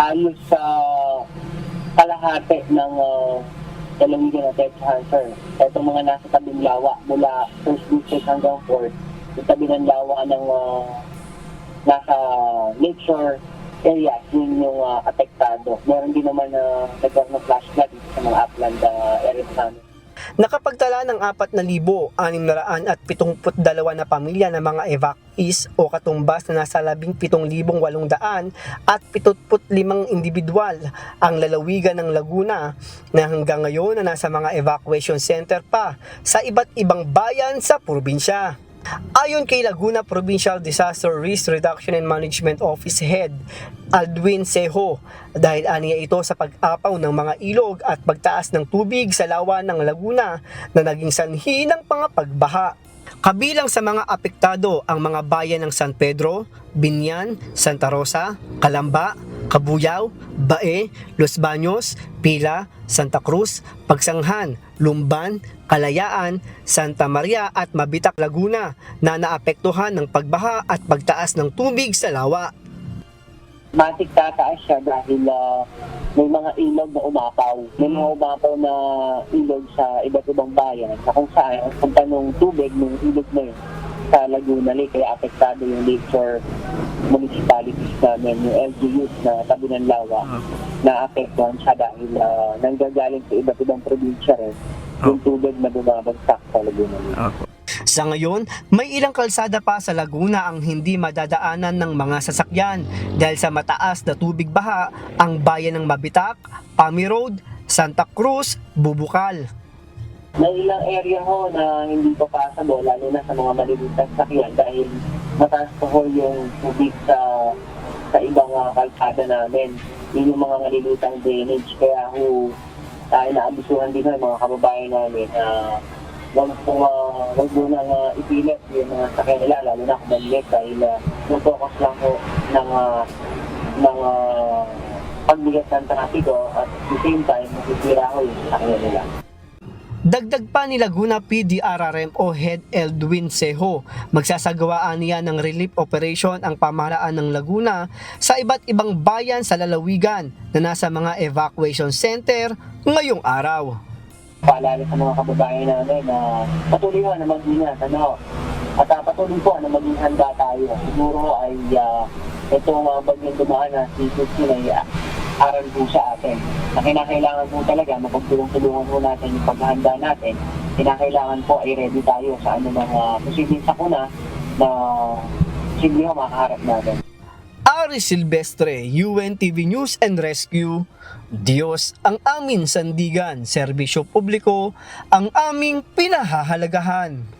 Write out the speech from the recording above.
halos sa kalahati ng uh, lalawigan ng Ted Hunter. Itong mga nasa tabing lawa mula first district hanggang fourth, yung tabi ng lawa ng uh, nasa lakeshore areas, yun yung uh, apektado. Meron din naman na nagkaroon ng flash flood sa mga upland uh, areas namin. Nakapagtala ng 4,672 na pamilya ng mga evacuees o katumbas na nasa 17,800 at 75 individual ang lalawigan ng Laguna na hanggang ngayon na nasa mga evacuation center pa sa iba't ibang bayan sa probinsya. Ayon kay Laguna Provincial Disaster Risk Reduction and Management Office Head Aldwin Seho dahil aniya ito sa pag-apaw ng mga ilog at pagtaas ng tubig sa lawa ng Laguna na naging sanhi ng mga pagbaha. Kabilang sa mga apektado ang mga bayan ng San Pedro, Binyan, Santa Rosa, Calamba, Cabuyao, Bae, Los Baños, Pila, Santa Cruz, Pagsanghan, Lumban, Kalayaan, Santa Maria at Mabitak, Laguna na naapektuhan ng pagbaha at pagtaas ng tubig sa lawa. Matik tataas siya dahil ah, may mga ilog na umapaw. May mga umapaw na ilog sa iba't ibang bayan na kung saan ang punta ng tubig ng ilog na yun sa Laguna Lake kaya apektado yung lakeshore municipalities namin, yung LGUs na tabi ng lawa na apektuhan siya dahil ah, nanggagaling sa iba't ibang probinsya rin yung tubig na bumabagsak sa Laguna Lake. Sa ngayon, may ilang kalsada pa sa Laguna ang hindi madadaanan ng mga sasakyan dahil sa mataas na tubig baha ang bayan ng Mabitak, Pami Road, Santa Cruz, Bubukal. May ilang area ho na hindi pa passable, lalo na sa mga malilitas sakyan dahil mataas po ho yung tubig sa sa ibang uh, kalsada namin. Yun yung mga malilitang drainage. Kaya ho, tayo naabisuhan din ho yung mga kababayan namin na wag po uh, wag mo nang uh, ipilit yung mga sakyan nila, lalo na kung maliit dahil uh, focus lang ho ng uh, ng uh, pagbigat ng trapiko at at the same time, masisira ho yung sakyan nila. Dagdag pa ni Laguna PDRRM o Head Eldwin Seho, magsasagawaan niya ng relief operation ang pamahalaan ng Laguna sa iba't ibang bayan sa lalawigan na nasa mga evacuation center ngayong araw. paalala sa mga kababayan namin na patuloy na mag-ingat. Ano, at uh, patuloy po na maging handa tayo. Siguro ay uh, itong uh, bagyong dumaan na si Christine ay uh, aral po sa atin. Na kinakailangan po talaga mapagtulong-tulungan po natin yung paghahanda natin. Kinakailangan po ay ready tayo sa ano mga posibleng sakuna na posibleng makaharap natin. Ari Silvestre, UNTV News and Rescue, Diyos ang aming sandigan, serbisyo publiko ang aming pinahahalagahan.